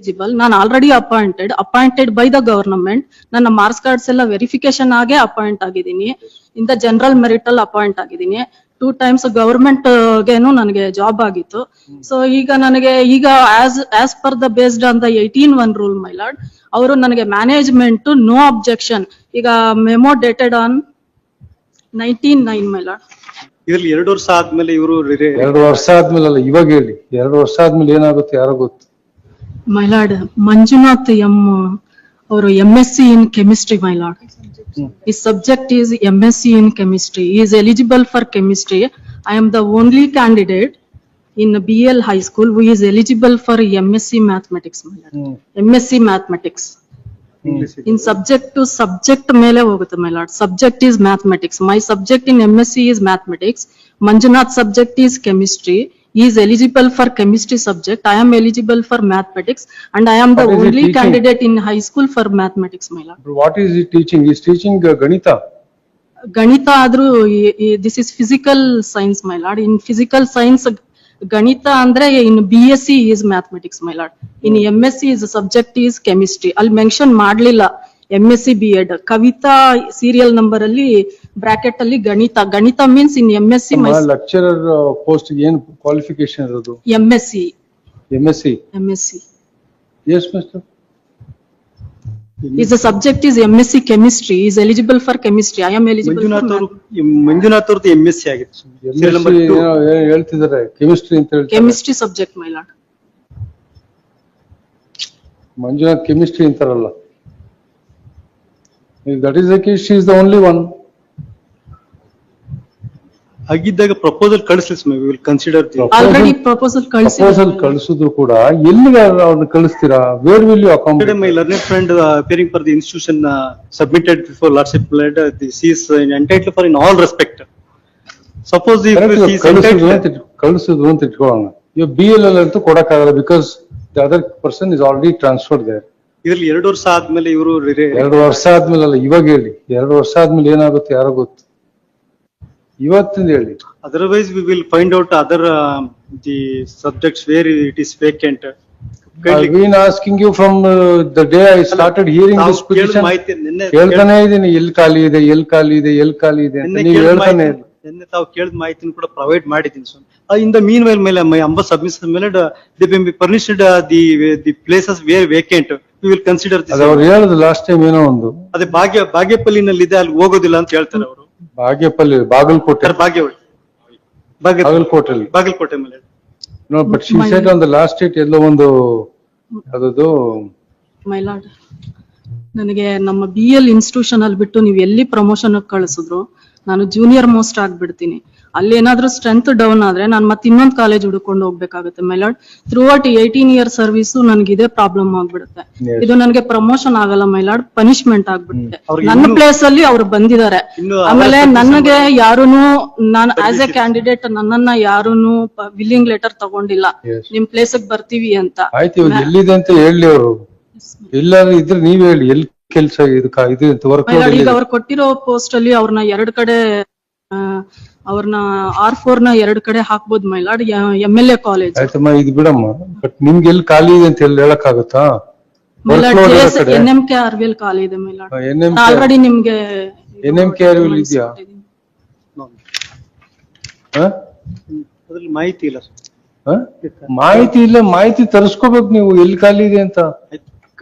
Eligible ನಾನು already appointed appointed by the government ನನ್ನ marks cards ಎಲ್ಲ ವೆರಿಫಿಕೇಶನ್ ಆಗೇ ಅಪಾಯಿಂಟ್ ಆಗಿದ್ದೀನಿ. ಇನ್ ದ ಜನರಲ್ ಮೆರಿಟ್ ಅಲ್ಲಿ ಅಪಾಯಿಂಟ್ ಆಗಿದ್ದೀನಿ. ಟೂ ಟೈಮ್ಸ್ ಗವರ್ಮೆಂಟ್ ಗೆನು ನನಗೆ ಜಾಬ್ ಆಗಿತ್ತು. ಸೊ ಈಗ ನನಗೆ ಈಗ as as per the based on the eighteen one rule my lord ಅವರು ನನಗೆ ಮ್ಯಾನೇಜ್ಮೆಂಟ್ ನೋ ಅಬ್ಜೆಕ್ಷನ್ ಈಗ memo dated on nineteen nine my lord ಇದ್ರಲ್ಲಿ ಎರಡು ವರ್ಷ ಆದ್ಮೇಲೆ ಇವರು ಎರಡು ವರ್ಷ ಆದ್ಮೇಲೆ ಅಲ್ಲ ಇವಾಗ ಹೇಳಿ ಎರಡು ವರ್ಷ ಆದ್ಮೇಲೆ ಏನಾಗುತ್ತೆ ಯಾರೋ ಗೊತ್ತು. ಮೈಲಾಡ್ ಮಂಜುನಾಥ್ ಎಂ ಅವರು M S C in chemistry my lord ಈ subject is M S C in chemistry is eligible for chemistry I am the only candidate in B L high school who is eligible for M S C mathematics M S C mathematics in subject to subject ಮೇಲೆ ಹೋಗುತ್ತೆ my lord subject is mathematics my subject in M S C is mathematics Manjunath subject is chemistry is eligible for chemistry subject. I am eligible for mathematics and I am the What is he only teaching? candidate in high school for mathematics, my lord. what is he teaching he is teaching ಗಣಿತ ಆದ್ರೂ this is physical science my lord in physical science ಗಣಿತ ಅಂದ್ರೆ in B S C is mathematics my lord in M S C is subject is chemistry ಅಲ್ಲಿ mention ಮಾಡ್ಲಿಲ್ಲ M S C B Ed Kavitha serial number ಅಲ್ಲಿ bracket ಅಲ್ಲಿ ಗಣಿತ ಗಣಿತ means in M S C lecturer post ಏನ್ qualification ಇರೋದು? M S C M S C M S C S mister is the subject is MSc chemistry, is eligible for chemistry, I am eligible for Manjunath ಅವರು math. Manjunath ಅವ್ರದ್ದು M S C ಆಗಿತ್ತು. M S C. ಹೇಳ್ತಿದ್ದಾರೆ. Chemistry ಅಂತ ಹೇಳಿ chemistry subject my lord Manjunath chemistry ಅಂತಾರಲ್ಲ. That is the case she is the only one ಆಗಿದ್ದಾಗ proposal ಕಳಿಸ್ಲಿ ಸ್ವಾಮಿ ವಿಲ್ ಕನ್ಸಿಡರ್ proposal ಕಳ್ಸಿ. ಪ್ರಪೋಸಲ್ ಕಳಿಸಿದ್ರು. ಕೂಡ ಎಲ್ಲಿಗೆ ಅವ್ರನ್ನ ಕಳಿಸ್ತೀರಾ? Where will you account my learning friend appearing for the institution submitted for lordship plate the seas in this for in all respect is ಕಳಿಸಿದ್ರು ಅಂತ ಇಟ್- ಕಳಿಸಿದ್ರು ಅಂತ ಇಟ್ಕೊಳ್ಳೋಣ. ಇವಾಗ ಬಿ ಎಲ್ ಎಲ್ ಅಂತೂ ಕೊಡಕ್ಕಾಗಲ್ಲ because the other person is already transferred there ಇದ್ರಲ್ಲಿ ಎರಡು ವರ್ಷ ಆದ್ಮೇಲೆ ಇವರು ಎರಡು ವರ್ಷ ಆದ್ಮೇಲೆ ಅಲ್ಲ ಇವಾಗ ಹೇಳಿ. ಎರಡು ವರ್ಷ ಆದ್ಮೇಲೆ ಏನಾಗುತ್ತೆ ಯಾರೋ ಗೊತ್ತು. ಇವತ್ತಿಂದ ಹೇಳಿ. Otherwise we will find out other the subjects where it is vacant. I've been asking you from uh, the day I started hearing this petition. ಮಾಹಿತಿ ಹೇಳ್ತಾನೆ ಇದೀನಿ ಎಲ್ ಖಾಲಿ ಇದೆ ಎಲ್ ಖಾಲಿ ಇದೆ ಎಲ್ ಖಾಲಿ ಇದೆ ಅಂತ. ನೀವು ಹೇಳ್ತಾನೆ ನಿನ್ನೆ ತಾವು ಕೇಳಿದ ಮಾಹಿತಿನ ಕೂಡ ಪ್ರೊವೈಡ್ ಮಾಡಿದ್ದೀನಿ ಸ್ವಾಮಿ. ಇನ್ ದ ಮೀನ್ ವೈಲ್ ಮೇಲೆ ಮೈ ಅಂಬ ಸಬ್ಮಿಷನ್ ಮೇಲೆ the be furnished the the places where vacant we will consider ಅದು ಅವ್ರು ಹೇಳಿದ್ರು ಲಾಸ್ಟ್ ಟೈಮ್ ಏನೋ ಒಂದು. ಅದೇ ಭಾಗ್ಯ ಭಾಗ್ಯಪಲ್ಲಿನಲ್ಲಿ ಇದೆ ಅಲ್ಲಿ ಹೋಗೋದಿಲ್ಲ ಅಂತ ಹೇಳ್ತಾರೆ ಅವರು. ಬಾಗೇಪಲ್ಲಿ ಬಾಗಲಕೋಟೆ. ಬಾಗಲಕೋಟೆ ಬಾಗಲಕೋಟೆ ಮೇಲೆ. No but she set on the last date ಎಲ್ಲೋ ಒಂದು ಅದದು ಮೈ ಲಾರ್ಡ್ ನನಗೆ ನಮ್ಮ ಬಿ ಎಲ್ ಇನ್ಸ್ಟಿಟ್ಯೂಷನ್ ಅಲ್ಲಿ ಬಿಟ್ಟು ನೀವು ಎಲ್ಲಿ ಪ್ರಮೋಷನ್ ಕಳಿಸಿದ್ರು ನಾನು ಜೂನಿಯರ್ ಮೋಸ್ಟ್ ಆಗ್ಬಿಡ್ತೀನಿ. ಅಲ್ಲಿ ಏನಾದ್ರೂ ಸ್ಟ್ರೆಂತ್ ಡೌನ್ ಆದ್ರೆ ನಾನು ಮತ್ತೆ ಇನ್ನೊಂದು ಕಾಲೇಜ್ ಹುಡ್ಕೊಂಡು ಹೋಗ್ಬೇಕಾಗುತ್ತೆ my lord throughout eighteen year service ನನ್ಗೆ ಇದೇ ಪ್ರಾಬ್ಲಮ್ ಆಗ್ಬಿಡುತ್ತೆ. ಇದು ನನಗೆ ಪ್ರಮೋಷನ್ ಆಗಲ್ಲ ಮೈಲಾಡ್ ಪನಿಷ್ಮೆಂಟ್ ಆಗ್ಬಿಡುತ್ತೆ. ನನ್ನ ಪ್ಲೇಸ್ ಅಲ್ಲಿ ಅವ್ರು ಬಂದಿದ್ದಾರೆ. ಆಮೇಲೆ ನನಗೆ ಯಾರುನು ನಾನು ಆಸ್ ಎ ಕ್ಯಾಂಡಿಡೇಟ್ ನನ್ನನ್ನ ಯಾರುನು ವಿಲ್ಲಿಂಗ್ ಲೆಟರ್ ತಗೊಂಡಿಲ್ಲ. ನಿಮ್ ಪ್ಲೇಸ್ ಬರ್ತೀವಿ ಅಂತ. ಆಯ್ತು ಇವಾಗ ಎಲ್ಲಿದೆ ಅಂತ ಹೇಳಿ ಅವರು. ಇದ್ರೆ ನೀವ್ ಹೇಳಿ ಎಲ್ಲಿ ಕೆಲ್ಸ ಇದು ಇದು ಅವ್ರು ಕೊಟ್ಟಿರೋ ಪೋಸ್ಟ್ ಅಲ್ಲಿ ಅವ್ರನ್ನ ಎರಡ್ ಕಡೆ ಆ, ಅವ್ರನ್ನ ಆರ್ ಫೋರ್ನ ಎರಡ್ ಕಡೆ ಹಾಕ್ಬೋದು my lord M L A college ಆಯ್ತಮ್ಮ ಇದು ಬಿಡಮ್ಮ. ಬಟ್ ನಿಮ್ಗೆ ಎಲ್ಲಿ ಖಾಲಿ ಇದೆ ಅಂತ ಹೇಳಿ ಹೇಳಕ್ ಆಗುತ್ತಾ N M K R V L ಖಾಲಿ ಇದೆ my lord. N M already R NMK ಇದೆಯಾ? ಇದ್ಯಾ? ಅದ್ರಲ್ಲಿ ಮಾಹಿತಿ ಇಲ್ಲ ಮಾಹಿತಿ ಇಲ್ಲ ಮಾಹಿತಿ ತರಿಸ್ಕೋಬೇಕು ನೀವು. ಎಲ್ಲಿ ಖಾಲಿ ಇದೆ ಅಂತ?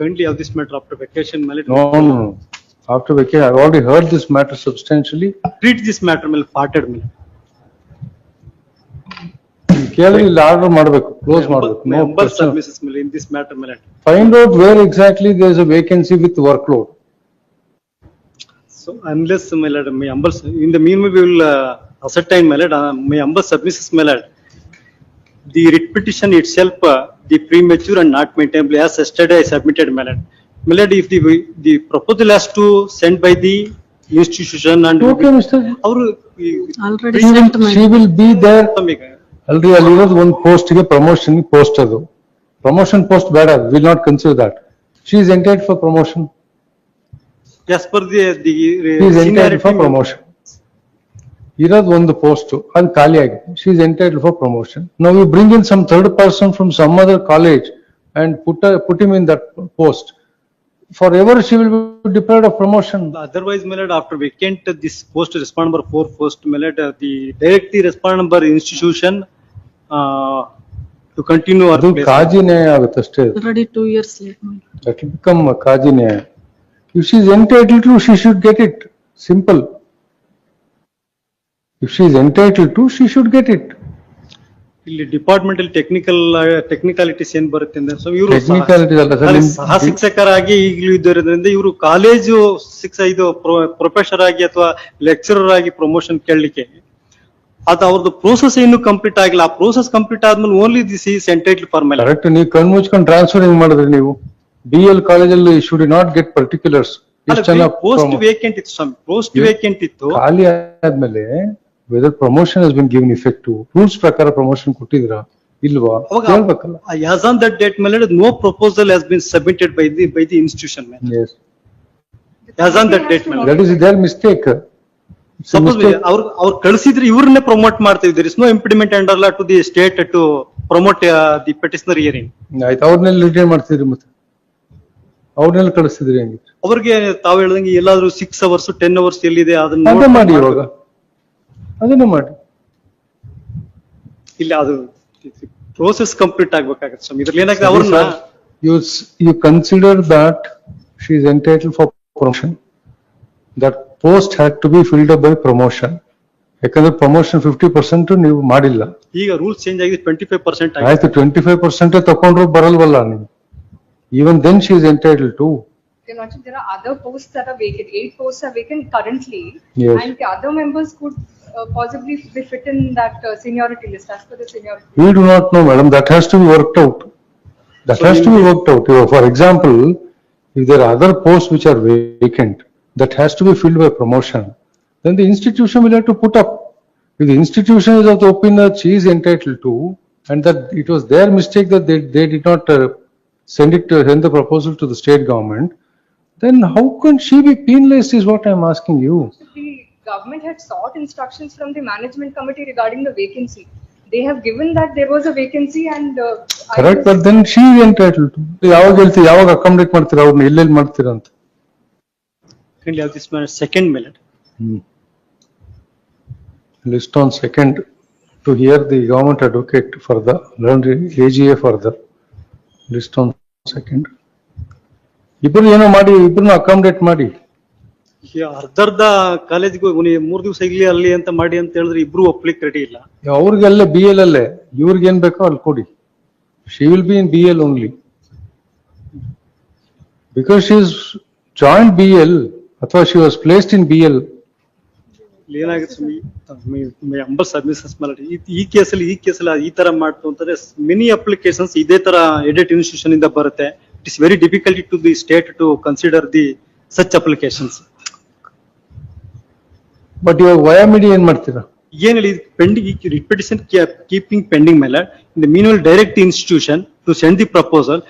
ಕಂಡ್ಲಿ of this matter after vacation ಮೇಲೆ No after vacation I already heard this matter substantially treat this matter ಮೇಲೆ ಫಾರ್ಟೆಡ್ ಮೇಲೆ ಕೇಳಿ ಇಲ್ಲಿ ಆರ್ಡರ್ ಮಾಡ್ಬೇಕು ಕ್ಲೋಸ್ ಮಾಡ್ಬೇಕು ನೋ ನಂಬರ್ ಸರ್ವಿಸಸ್ ಮೇಲೆ ಇನ್ ದಿಸ್ ಮ್ಯಾಟರ್ ಮೇಲೆ find out where exactly there is a vacancy with work load So unless my lord, my humble, in the meanwhile, we will uh, ascertain my lord, uh, my humble submissions, my lord. The writ petition itself, uh, the premature and not maintainable, as yesterday I submitted, my lord. My lord, if the, the proposal has to send by the institution and. Okay mister ಅವರು already sent she will be there ಅಲ್ರಿ ಅಲ್ಲಿರೋದು ಒಂದು post ಗೆ promotion post ಅದು promotion post ಬೇಡ will not consider that she is entitled for promotion as per the, the. Is entitled for seniority- promotion ಇರೋದು ಒಂದು post ಅದು ಖಾಲಿ ಆಗಿದೆ she is entitled for promotion ನಾವು you bring in some third person from some other college and put, her- put him in that post, forever she will be deprived of promotion. Otherwise, my lord, after vacant this post respond number four post, my lord, uh, the directly respond number institution uh, to continue our ಅದು place. ಕಾಜಿ ನ್ಯಾಯ ಆಗುತ್ತೆ ಅಷ್ಟೇ. Already two years late, my lord. That will become a ಕಾಜಿ ನ್ಯಾಯ. If she is entitled to, she should get it. Simple. If she is entitled to, she should get it. ಇಲ್ಲಿ ಅಲ್ಲಿ technical technicalities ಏನ್ ಬರುತ್ತೆ ಅಂದ್ರೆ so ಇವರು ಅಲ್ಲ ನಿಮ್- ಸಹ ಶಿಕ್ಷಕರಾಗಿ ಈಗಲೂ ಇದ್ದೋದ್ರಿಂದ ಇವರು ಕಾಲೇಜು ಶಿಕ್ಷ ಇದು ಪ್ರೊಫೆಸರ್ ಆಗಿ ಅಥವಾ ಲೆಕ್ಚರರ್ ಆಗಿ ಪ್ರಮೋಷನ್ ಕೇಳಲಿಕ್ಕೆ ಅದು ಅವ್ರದ್ದು ಪ್ರೋಸೆಸ್ ಇನ್ನೂ ಕಂಪ್ಲೀಟ್ ಆಗಿಲ್ಲ ಆ ಪ್ರೋಸೆಸ್ ಕಂಪ್ಲೀಟ್ ಆದ್ಮೇಲೆ ಓನ್ಲಿ ದಿಸ್ ಈ ಎಂಟೈಟ್ಲ್ ಫಾರ್ಮಲ್ ಕರೆಕ್ಟ್ ನೀವು ಕಣ್ ಮುಚ್ಕೊಂಡು ಟ್ರಾನ್ಸ್ಫರ್ ಹೆಂಗ್ ಮಾಡಿದ್ರಿ ನೀವು? ಬಿ ಎಲ್ ಕಾಲೇಜಲ್ಲಿ ಶುಡ್ ನಾಟ್ ಗೆಟ್ ಪರ್ಟಿಕ್ಯುಲರ್ಸ್. ಎಷ್ಟು ಜನ ಪೋಸ್ಟ್ ವೇಕೆಂಟ್ ಇತ್ತು ಸ್ವಾಮಿ ಪೋಸ್ಟ್ ವೇಕೆಂಟ್ ಇತ್ತು ಖಾಲಿ ಆದ್ಮೇಲೆ whether promotion has been given effect rules ಪ್ರಕಾರ ಪ್ರಮೋಷನ್ ಕೊಟ್ಟಿದ್ರಾ ಇಲ್ವಾ ಹೇಳ್ಬೇಕಲ್ಲ ಆಸ್ ಆನ್ ದಟ್ ಡೇಟ್ ಮೇಲೆ no proposal has been submitted by the by the institution S as on that date ಮೇಲೆ. That is their mistake suppose ಅವ್ರು ಅವ್ರು ಕಳಿಸಿದ್ರೆ ಇವ್ರನ್ನೇ ಪ್ರಮೋಟ್ ಮಾಡ್ತಾ ಇದ್ದಾರೆ. No implement under to the state to promote the petitioner hearing ಆಯ್ತು ಅವ್ರನ್ನೆಲ್ಲ retain ಮಾಡ್ತಿದ್ರಿ ಮತ್ತೆ. ಅವ್ರನ್ನೆಲ್ಲ ಕಳಿಸ್ತಿದ್ರಿ ಹೆಂಗೆ. ಅವ್ರಿಗೆ ತಾವು ಹೇಳ್ದಂಗೆ ಎಲ್ಲಾದ್ರೂ ಸಿಕ್ಸ್ ಅವರ್ಸ್ ಟೆನ್ ಅವರ್ಸ್ ಎಲ್ಲಿದೆ ಅದನ್ನ ಮಾಡಿ ಇವಾಗ. ಅದನ್ನು ಮಾಡಿ ಇಲ್ಲ ಅದು ಪ್ರೋಸೆಸ್ ಕಂಪ್ಲೀಟ್ ಆಗ್ಬೇಕಾಗತ್ತೆ ಸ್ವಾಮಿ. ಇದ್ರಲ್ಲಿ ಏನಾಗ್ತದೆ you consider that she's entitle for promotion that post had to be filled up by promotion ಯಾಕಂದ್ರೆ ಪ್ರಮೋಷನ್ ಫಿಫ್ಟಿ ಪರ್ಸೆಂಟ್ ನೀವು ಮಾಡಿಲ್ಲ. ಈಗ ರೂಲ್ ಚೇಂಜ್ ಆಗಿದೆ ಟ್ವೆಂಟಿ ಫೈವ್ ಪರ್ಸೆಂಟ್ ಆಯ್ತು ಟ್ವೆಂಟಿ ಫೈವ್ ಪರ್ಸೆಂಟ್ ತಗೊಂಡ್ರು ಬರಲ್ವಲ್ಲ ನೀವು. Even then she's entitle to there are other posts that are vacant eight possibly be fit in that uh, seniority list, as per the seniority. We do not know, madam, that has to be worked out. That So has to be worked out. You know, For example, if there are other posts which are vacant, that has to be filled by promotion, then the institution will have to put up. If the institution is of the opinion that she is entitled to, and that it was their mistake that they, they did not uh, send it, to send the proposal to the state government, then how can she be penalized is what I am asking you The government had sought instructions from the management committee regarding the vacancy. They have given that there was a vacancy and. uh, I Correct, was- but then she is entitled to. ಯಾವಾಗ ಹೇಳ್ತೀವಿ, ಯಾವಾಗ accommodate ಮಾಡ್ತೀರಾ ಅವ್ರನ್ನ ಎಲ್ಲೆಲ್ಲಿ ಮಾಡ್ತೀರಾ ಅಂತ. Second ಮೇಲೆ list on second to hear the government advocate further, learn the AGA further. List on second. ಇಬ್ರು ಏನೋ ಮಾಡಿ, ಇಬ್ರನ್ನ ಅಕಾಮಡೇಟ್ ಮಾಡಿ. ಅರ್ಧರ್ಧ ಕಾಲೇಜ್ಗೆ ಮೂರ್ ದಿವಸ ಇಲ್ಲಿ ಅಲ್ಲಿ ಅಂತ ಮಾಡಿ ಅಂತ ಹೇಳಿದ್ರೆ ಇಬ್ರು ಒಪ್ಲಿಕ್ಕೆ ರೆಡಿ ಇಲ್ಲ ಅವ್ರಿಗೆಲ್ಲ ಬಿ ಎಲ್ ಅಲ್ಲೇ, ಇವ್ರಿಗೆ ಏನ್ ಬೇಕೋ ಅಲ್ಲಿ ಕೊಡಿ. She will be in BL only. Because is joint B L ಅಥವಾ she was placed in BL. L ಏನಾಗುತ್ತೆ ಸ್ವಾಮಿ ಈ- ಈ ಕೇಸಲ್ಲಿ ಈ ಕೇಸಲ್ಲಿ ಈ ತರ ಮಾಡ್ತು ಅಂತಂದ್ರೆ ಮೆನಿ ಅಪ್ಲಿಕೇಶನ್ಸ್ ಇದೇ ತರ ಎಡಿಟ್ ಇನ್ಸ್ಟಿಟ್ಯೂಷನ್ ಇಂದ ಬರುತ್ತೆ it is very difficulty to the state to consider the such applications but ಇವಾಗ ವಯಾಮಿಡಿ ಏನ್ ಮಾಡ್ತೀರಾ? ಏನ್ ಹೇಳಿ ಪೆಂಡಿಂಗ್ ರಿಪಿಟೇಷನ್ ಕೀಪಿಂಗ್ ಪೆಂಡಿಂಗ್ ಮೇಲೆ in the meanwhile direct institution to send the proposal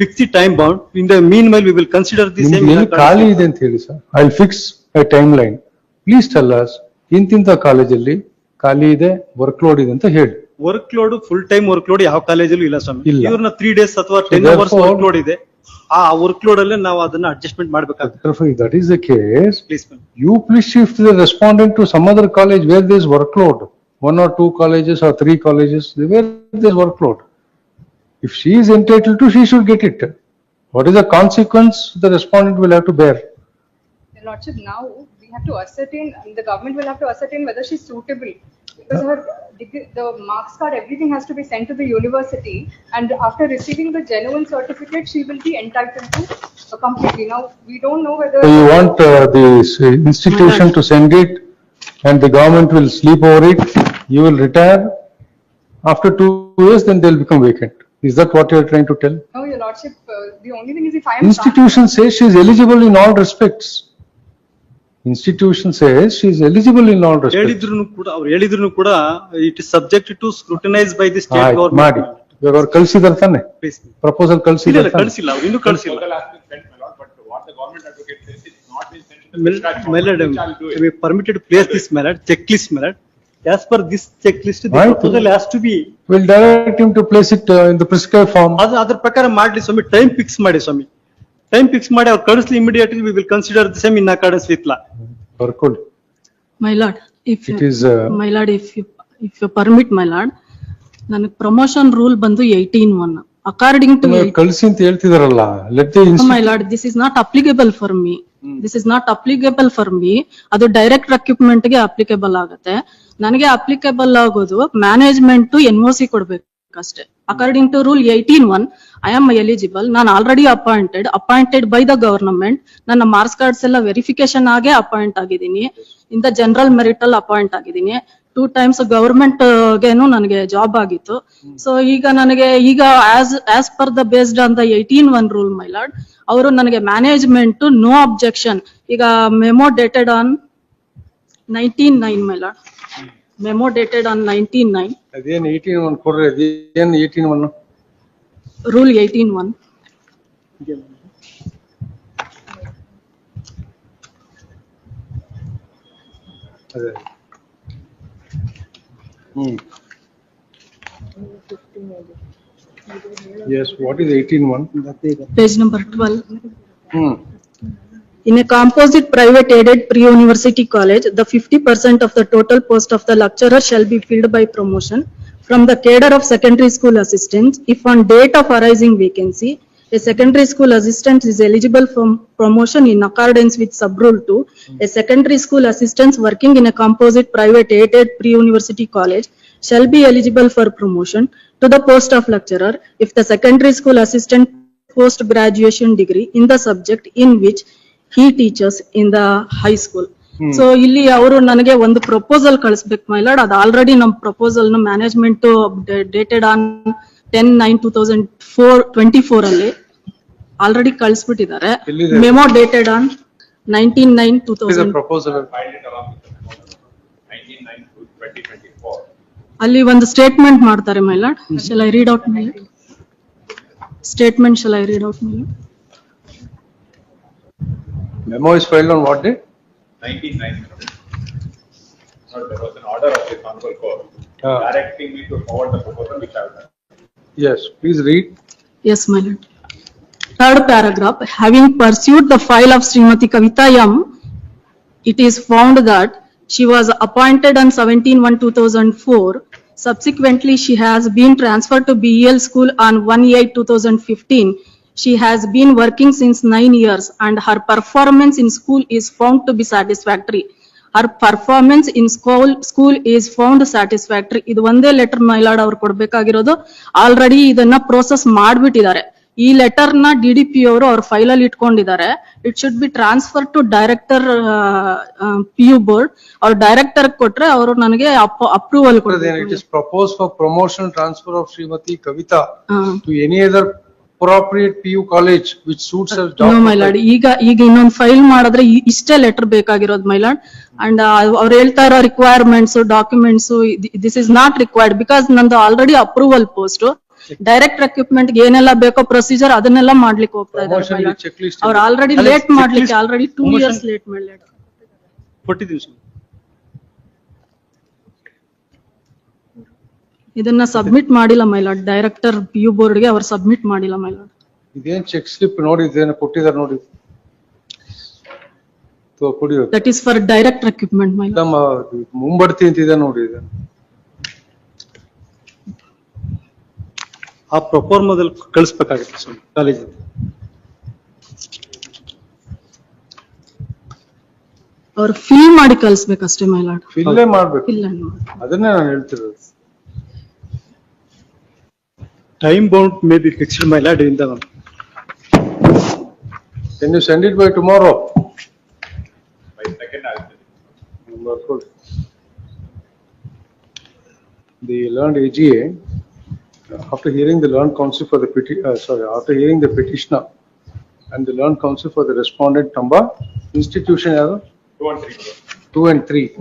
fix the time bound in the meanwhile we will consider the same ಖಾಲಿ ಇದೆ ಅಂತ ಹೇಳಿ sir. I fix a timeline please tell us ಇಂತಿಂತ ಕಾಲೇಜಲ್ಲಿ ಖಾಲಿ ಇದೆ work load ಇದೆ ಅಂತ ಹೇಳಿ. Work load full time work load ಯಾವ ಕಾಲೇಜಲ್ಲೂ ಇಲ್ಲ ಸ್ವಾಮಿ. ಇವ್ರನ್ನ ತ್ರೀ ಡೇಸ್ ಅಥವಾ ಟೆನ್ ಅವರ್ಸ್ ವರ್ಕ್ ಲೋಡ್ ಇದೆ. ಆ ವರ್ಕ್ ಲೋಡ್ ಅಲ್ಲೇ ನಾವು ಅದನ್ನ ಅಡ್ಜಸ್ಟ್ಮೆಂಟ್ ಮಾಡ್ಬೇಕಾಗುತ್ತೆ If that is the case, please you please shift the respondent to some other college where there is workload. One or two colleges or three colleges where there is workload. If she is entitled to, she should get it. What is the consequence the respondent will have to bear? Your Lordship, now we have to ascertain, the government will have to ascertain whether she's suitable. because her, degree- the marks card, everything has to be sent to the university. And after receiving the genuine certificate, she will be entitled to uh, completely. Now, we don't know whether. So you want uh, the institution to send it and the government will sleep over it, you will retire. After two years, then they'll become vacant. Is that what you're trying to tell? No, your lordship, uh, the only thing is if I am. Institution says she is eligible in all respects. Institution eligible in all ಹೇಳಿದ್ರು ಕೂಡ ಅವ್ರು ಹೇಳಿದ್ರು ಕೂಡ it is subject to scrutinise by the state government ಮಾಡಿ. ಇವಾಗ ಅವ್ರು ಕಳಿಸಿದಾರೆ ತಾನೆ? ಪ್ರಪೋಸಲ್ ಕಳಿಸಿಲ್ಲ ಕಳಿಸಿಲ್ಲ ಇನ್ನು ಕಳಿಸಿಲ್ಲ. Permitted place this married checklist married as per this checklist proposal has to be will direct him to place it in the prescribe form ಅದರ ಪ್ರಕಾರ ಮಾಡಿ ಸ್ವಾಮಿ ಟೈಮ್ ಫಿಕ್ಸ್ ಮಾಡಿ ಸ್ವಾಮಿ. ಟೈಮ್ ಫಿಕ್ಸ್ ಮಾಡಿ ಅವ್ರು ಕಳಿಸ್ಲಿ immediately we will consider the same in accordance with law ಬರ್ಕೊಳ್ಳಿ my lord if It is, uh, my lord, if you if you permit, my lord, ನನಗೆ promotion rule ಬಂದು eighteen one according to ಕಳ್ಸಿ ಅಂತ ಹೇಳ್ತಿದಾರಲ್ಲ, my institution, lord, this is not applicable for me. This is not applicable for me. ಅದು direct ರೆಕ್ಯೂಪ್ಮೆಂಟ್ಗೆ applicable ಆಗುತ್ತೆ. ನನಗೆ applicable ಆಗೋದು management N O C ಕೊಡ್ಬೇಕಷ್ಟೇ. According to rule eighteen one, I am eligible, ನಾನು already appointed, appointed by the government, ನನ್ನ marks cards ಎಲ್ಲ verification ಆಗೇ appoint ಆಗಿದ್ದೀನಿ. ಇನ್ ದ ಜನರಲ್ ಮೆರಿಟ್ ಅಲ್ಲಿ ಅಪಾಯಿಂಟ್ ಆಗಿದ್ದೀನಿ. ಟೂ ಟೈಮ್ಸ್ ಗವರ್ಮೆಂಟ್ ಗೆನು ನನಗೆ ಜಾಬ್ ಆಗಿತ್ತು. ಸೊ ಈಗ ನನಗೆ ಈಗ as as per the based on the eighteen one rule my lord, ಅವರು ನನಗೆ ಮ್ಯಾನೇಜ್ಮೆಂಟ್ ನೋ ಅಬ್ಜೆಕ್ಷನ್ ಈಗ memo dated on nineteen nine my lord Memo dated on nineteen nine ಅದೇನ್ ಏಯ್ಟೀನ್ ಒನ್ ಕೊಡ್ರಿ, ಅದೇನ್ eighteen one? Rule eighteen one ಅದೇ. Hmm. Yes, what is eighteen one? page number twelve. Hmm. In a composite private aided pre-university college, the fifty percent of the total post of the lecturer shall be filled by promotion from the cadre of secondary school assistants. If on date of arising vacancy, a secondary school assistant is eligible for promotion in accordance with sub-rule two, a secondary school assistant working in a composite private aided pre-university college shall be eligible for promotion to the post of lecturer if the secondary school assistant post graduation degree in the subject in which he teachers in the high school. So ಇಲ್ಲಿ ಅವರು ನನಗೆ ಒಂದು proposal ಕಳಿಸ್ಬೇಕು my lord ಅದು already ನಮ್ ಪ್ರಪೋಸಲ್ನ management dated on ten nine two thousand four twenty four ಅಲ್ಲಿ already ಕಳಿಸ್ಬಿಟ್ಟಿದ್ದಾರೆ? Memo dated on nineteen nine two thousand. ಅಲ್ಲಿ ಒಂದು ಸ್ಟೇಟ್ಮೆಂಟ್ ಮಾಡ್ತಾರೆ my lord shall I read out my lord statement shall I read out my lord Memo is filed on what day? Nineteen nine. No, there was an order of the honorable court Ah. directing me to forward the proposal which I have done. Yes, please read. Yes, my lord. Third paragraph, having pursued the file of Srimati Kavita Yam, it is found that she was appointed on 17-1-2004. Subsequently, she has been transferred to BEL school on 1-8-2015. She has been working since nine years and her performance in school is found to be satisfactory. Her performance in school, school is found satisfactory. ಇದು ಒಂದೇ letter my lord ಅವ್ರು ಕೊಡ್ಬೇಕಾಗಿರೋದು already ಇದನ್ನ process ಮಾಡ್ಬಿಟ್ಟಿದ್ದಾರೆ. ಈ ಲೆಟರ್ನ D D P ಅವರು ಅವ್ರ file ಅಲ್ಲಿ ಇಟ್ಕೊಂಡಿದ್ದಾರೆ. It should be transfer to director P U board. ಅವ್ರ ಡೈರೆಕ್ಟರ್ ಕೊಟ್ರೆ ಅವರು ನನಗೆ ಅಪ್ರೂವಲ್ Then it ಕೊಡ್ಬೇಕು. is proposed for promotion transfer of Appropriate PU college which suits us. No my lord profile. ಈಗ ಈಗ ಇನ್ನೊಂದು ಫೈಲ್ ಮಾಡಿದ್ರೆ ಇ- ಇಷ್ಟೇ ಲೆಟರ್ ಬೇಕಾಗಿರೋದು ಮೈಲಾಡ್ ಅಂಡ್ ಅವ್ರು ಹೇಳ್ತಾ ಇರೋ requirements documents this is not required because ನಂದು already approval post direct recruitment ಏನೆಲ್ಲ ಬೇಕೋ ಪ್ರೊಸೀಜರ್ ಅದನ್ನೆಲ್ಲ ಮಾಡ್ಲಿಕ್ಕೆ ಹೋಗ್ತಾ Promotion ಇದ್ದಾರೆ. ಅವ್ರು ಆಲ್ರೆಡಿ ಅಲ್ಲ, ಲೇಟ್ ಮಾಡ್ಲಿಕ್ಕೆ checklist- already two promotion- years late ಮಾಡಿ ಕೊಟ್ಟಿದ್ದೀವಿ. ಇದನ್ನ ಸಬ್ಮಿಟ್ ಮಾಡಿಲ್ಲ my lord director P U ಬೋರ್ಡ್ಗೆ ಅವ್ರು ಸಬ್ಮಿಟ್ ಮಾಡಿಲ್ಲ ಮೈಲಾಡ್ ಇದೇನ್ ಚೆಕ್ ಸ್ಲಿಪ್ ನೋಡಿ ಇದೇನು ಕೊಟ್ಟಿದ್ದಾರೆ ನೋಡಿ. ತೋ ಕೊಡಿ that is for direct my my lord ನಮ್ಮ ಮುಂಬಡ್ತಿ ಅಂತಿದೆ ನೋಡಿ ಇದು. ಆ ಪ್ರೊಫಾರ್ಮದಲ್ಲಿ ಕಳಿಸ್ಬೇಕಾಗಿತ್ತು ಸರ್ ಕಾಲೇಜಿಂದ. ಅವ್ರು ಫಿಲ್ ಮಾಡಿ ಕಳ್ಸ್ಬೇಕಷ್ಟೇ ಮೈಲಾಡ್ ಫಿಲ್ಲೇ ಮಾಡ್ಬೇಕು. ಇಲ್ಲ ಅದನ್ನೇ ನಾನು ಹೇಳ್ತಿರೋದು. time bound may be fixed, my lad in the. Can you send it by tomorrow? By second, Wonderful. Mm, the learned AGA, after hearing the learned counsel for the peti, uh, sorry, after hearing the petitioner and the learned counsel for the respondent number, institution error Two and three. two and three,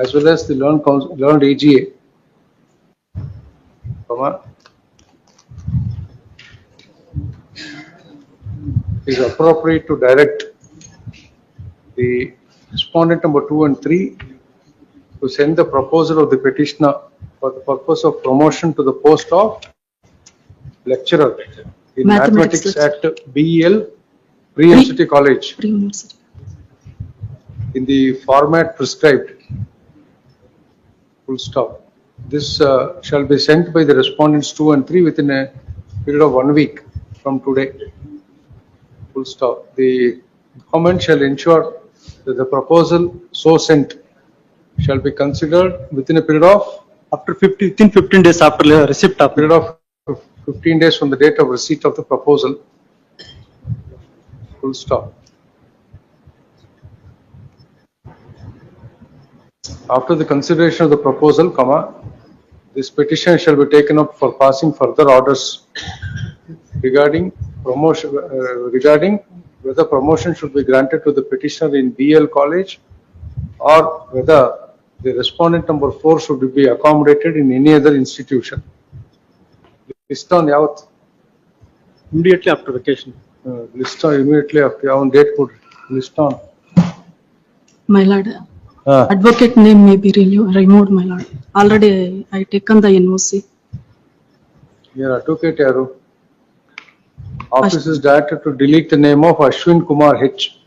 as well as the learned counsel, learned AGA. Is appropriate to direct the respondent number two and three to send the proposal of the petitioner for the purpose of promotion to the post of lecturer in Mathematics mathematics at BEL Pre-University College Pre-university. in the format prescribed. Full stop. This uh, shall be sent by the respondents two and three within a period of one week from today. Full stop. The government shall ensure that the proposal so sent shall be considered within a period of, After fifty, within fifteen days after the receipt of, period of fifteen days from the date of receipt of the proposal. Full stop. After the consideration of the proposal, comma, this petition shall be taken up for passing further orders regarding promotion uh, regarding whether promotion should be granted to the petitioner in BL college or whether the respondent number 4 should be accommodated in any other institution. List on out Immediately after vacation. Uh, list on immediately after on date could list on. My lord, uh, advocate name may be removed, my lord. Already I I taken the NOC. Yeah, advocate Yaru. Office is directed to delete the name of Ashwin Kumar H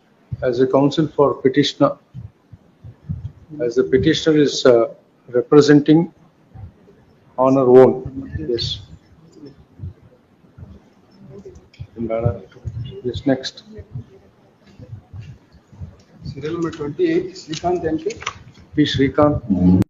as a counsel for petitioner. As the petitioner is uh, representing on her own, yes. Yes, next. Serial number twenty-eight, Srikanth MP. P. Srikanth.